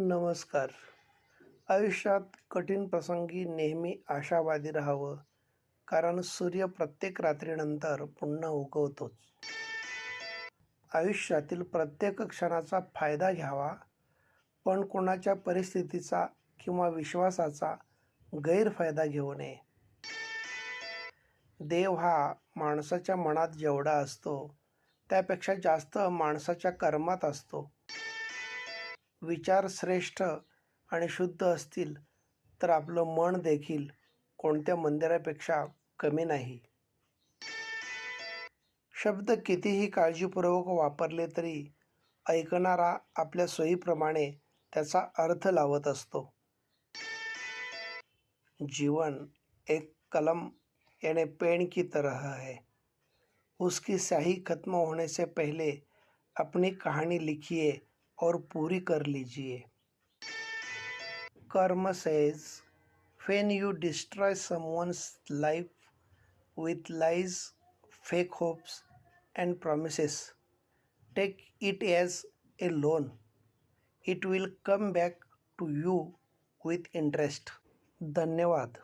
नमस्कार. आयुष्यात कठीण प्रसंगी नेहमी आशावादी राहावं कारण सूर्य प्रत्येक रात्रीनंतर पुन्हा उगवतोच. आयुष्यातील प्रत्येक क्षणाचा फायदा घ्यावा पण कोणाच्या परिस्थितीचा किंवा विश्वासाचा गैरफायदा घेऊ नये. देव हा माणसाच्या मनात जेवढा असतो त्यापेक्षा जास्त माणसाच्या कर्मात असतो. विचार श्रेष्ठ आणि शुद्ध असतील तर आपलं मन देखील कोणत्या मंदिरापेक्षा कमी नाही. शब्द कितीही काळजीपूर्वक वापरले तरी ऐकणारा आपल्या सोयीप्रमाणे त्याचा अर्थ लावत असतो. जीवन एक कलम याने पेन की तरह है उसकी स्याही खत्म होने से पहले अपनी कहानी लिखिए और पूरी कर लीजिए कर्म says when you destroy someone's life with lies fake hopes and promises take it as a loan it will come back to you with interest धन्यवाद